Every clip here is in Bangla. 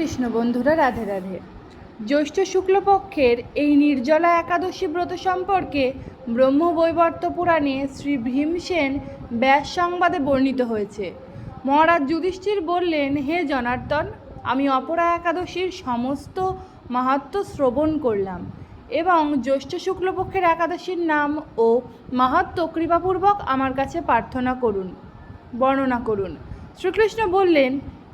কৃষ্ণ বন্ধুরা, রাধে রাধে। জ্যৈষ্ঠ শুক্লপক্ষের এই নির্জলা একাদশী ব্রত সম্পর্কে ব্রহ্মবৈবর্ত পুরাণে শ্রী ভীমসেন ব্যাস সংবাদে বর্ণিত হয়েছে। মহারাজ যুধিষ্ঠির বললেন, হে জনার্দন, আমি অপরা একাদশীর সমস্ত মাহাত্ম শ্রবণ করলাম এবং জ্যৈষ্ঠ শুক্লপক্ষের একাদশীর নাম ও মাহাত্ম কৃপাপূর্বক আমার কাছে প্রার্থনা করুন, বর্ণনা করুন। শ্রীকৃষ্ণ বললেন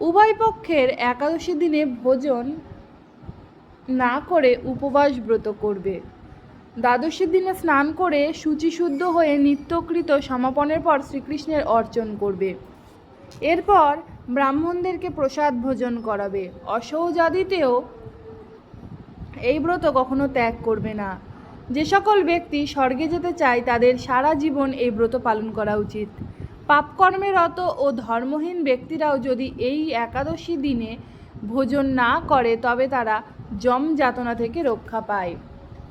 উভয় পক্ষের একাদশী দিনে ভোজন না করে উপবাস ব্রত করবে। দ্বাদশীর দিনে স্নান করে শুচিশুদ্ধ হয়ে নিত্যকৃত সমাপনের পর শ্রীকৃষ্ণের অর্চন করবে। এরপর ব্রাহ্মণদেরকে প্রসাদ ভোজন করাবে। অসৌজাদিতেও এই ব্রত কখনো ত্যাগ করবে না। যে সকল ব্যক্তি স্বর্গে যেতে চায়, তাদের সারা জীবন এই ব্রত পালন করা উচিত। পাপকর্মে রত ও ধর্মহীন ব্যক্তিরাও যদি এই একাদশী দিনে ভোজন না করে, তবে তারা যম যাতনা থেকে রক্ষা পায়।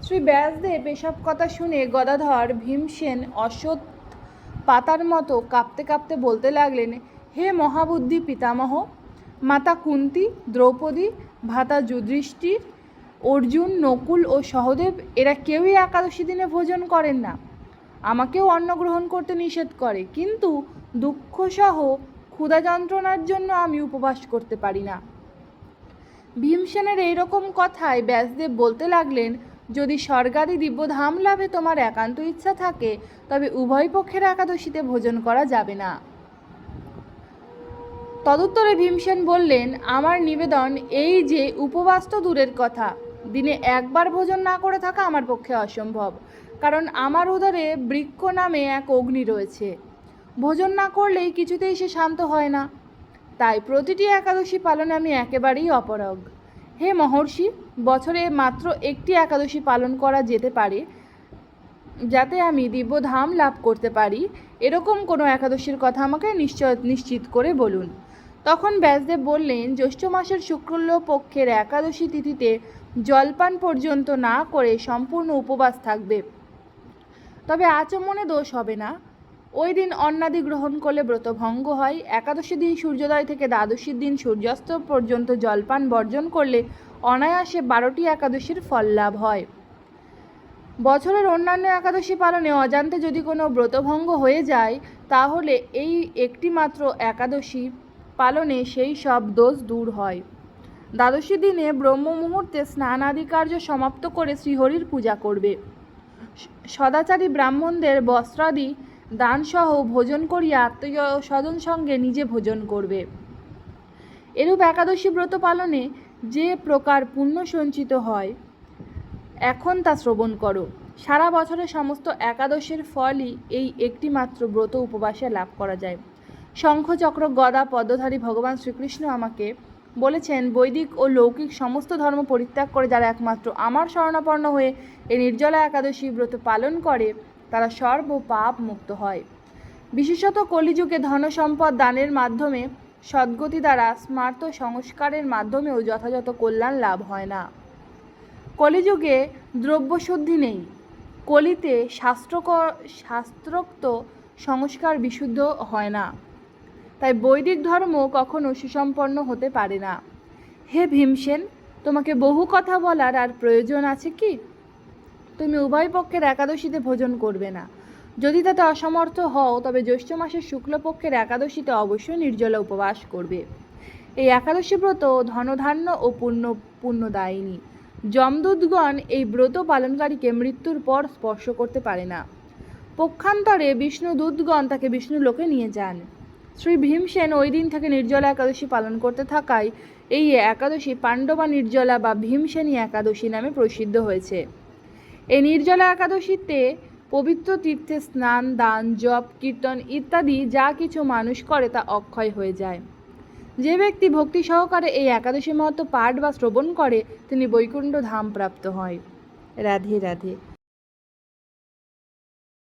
শ্রী ব্যাসদেব এসব কথা শুনে গদাধর ভীমসেন অশ্বৎ পাতার মতো কাঁপতে কাঁপতে বলতে লাগলেন, হে মহাবুদ্ধি পিতামহ, মাতা কুন্তি, দ্রৌপদী, ভাতা যুধিষ্ঠির, অর্জুন, নকুল ও সহদেব, এরা কেউই একাদশী দিনে ভোজন করেন না। আমাকেও অন্ন গ্রহণ করতে নিষেধ করে, কিন্তু দুঃখসহ ক্ষুধা যন্ত্রণার জন্য আমি উপবাস করতে পারি না। ভীমসেনের এইরকম কথায় ব্যাসদেব বলতে লাগলেন, যদি স্বর্গাদি দিব্যধাম লাভে তোমার একান্ত ইচ্ছা থাকে, তবে উভয় পক্ষের একাদশীতে ভোজন করা যাবে না। তদুত্তরে ভীমসেন বললেন, আমার নিবেদন এই যে উপবাস তো দূরের কথা দিনে একবার ভোজন না করে থাকা আমার পক্ষে অসম্ভব, কারণ আমার উদরে বৃক্ষ নামে এক অগ্নি রয়েছে। ভোজন না করলেই কিছুতেই সে শান্ত হয় না। তাই প্রতিটি একাদশী পালনে আমি একেবারেই অপরগ। হে মহর্ষি, বছরে মাত্র একটি একাদশী পালন করা যেতে পারে, যাতে আমি দিব্যধাম লাভ করতে পারি। এরকম কোনো একাদশীর কথা আমাকে নিশ্চয়, নিশ্চিত করে বলুন। তখন ব্যাসদেব বললেন, জ্যৈষ্ঠ মাসের শুক্ল পক্ষের একাদশী তিথিতে জলপান পর্যন্ত না করে সম্পূর্ণ উপবাস থাকবে। তবে আচমনে দোষ হবে না। ওই দিন অন্নাদি গ্রহণ করলে ব্রত ভঙ্গ হয়। একাদশী দিন সূর্যোদয় থেকে দ্বাদশীর দিন সূর্যাস্ত পর্যন্ত জলপান বর্জন করলে অনায়াসে বারোটি একাদশীর ফল লাভ হয়। বছরের অন্যান্য একাদশী পালনে অজান্তে যদি কোনো ব্রতভঙ্গ হয়ে যায়, তাহলে এই একটি মাত্র একাদশী পালনে সেই সব দোষ দূর হয়। দ্বাদশী দিনে ব্রহ্ম মুহূর্তে স্নান আদি কার্য সমাপ্ত করে শ্রীহরির পূজা করবে। সদাচারী ব্রাহ্মণদের বস্ত্রাদি দানসহ ভোজন করিয়া আত্মীয় স্বজন সঙ্গে নিজে ভোজন করবে। এরূপ একাদশী ব্রত পালনে যে প্রকার পুণ্য সঞ্চিত হয়, এখন তা শ্রবণ করো। সারা বছরের সমস্ত একাদশের ফলই এই একটি মাত্র ব্রত উপবাসে লাভ করা যায়। শঙ্খচক্র গদা পদ্মধারী ভগবান শ্রীকৃষ্ণ আমাকে বলেছেন, বৈদিক ও লৌকিক সমস্ত ধর্ম পরিত্যাগ করে যারা একমাত্র আমার শরণাপন্ন হয়ে এই নির্জলা একাদশী ব্রত পালন করে, তারা সর্ব পাপ মুক্ত হয়। বিশেষত কলিযুগে ধনসম্পদ দানের মাধ্যমে, সদ্গতি দ্বারা স্মার্ত সংস্কারের মাধ্যমেও যথাযথ কল্যাণ লাভ হয় না। কলিযুগে দ্রব্যশুদ্ধি নেই। কলিতে শাস্ত্রক, শাস্ত্রোক্ত সংস্কার বিশুদ্ধ হয় না। তাই বৈদিক ধর্ম কখনো সুসম্পন্ন হতে পারে না। হে ভীমসেন, তোমাকে বহু কথা বলার আর প্রয়োজন আছে কি? তুমি উভয় পক্ষের একাদশীতে ভোজন করবে না। যদি তাতে অসমর্থ হও, তবে জ্যৈষ্ঠ মাসের শুক্লপক্ষের একাদশীতে অবশ্যই নির্জলা উপবাস করবে। এই একাদশী ব্রত ধনধান্য ও পুণ্য, পুণ্যদায়িনী। যমদূতগণ এই ব্রত পালনকারীকে মৃত্যুর পর স্পর্শ করতে পারে না। পক্ষান্তরে বিষ্ণু দূতগণ তাকে বিষ্ণু লোকে নিয়ে যান। শ্রী ভীমসেন ওই দিন থেকে নির্জলা একাদশী পালন করতে থাকায় এই একাদশী পাণ্ডবা নির্জলা বা ভীমসেনী একাদশী নামে প্রসিদ্ধ হয়েছে। এই নির্জলা একাদশীতে পবিত্র তীর্থে স্নান, দান, জপ, কীর্তন ইত্যাদি যা কিছু মানুষ করে তা অক্ষয় হয়ে যায়। যে ব্যক্তি ভক্তি সহকারে এই একাদশী মহত্ব পাঠ বা শ্রবণ করে, তিনি বৈকুণ্ঠ ধাম প্রাপ্ত হয়। রাধে রাধে।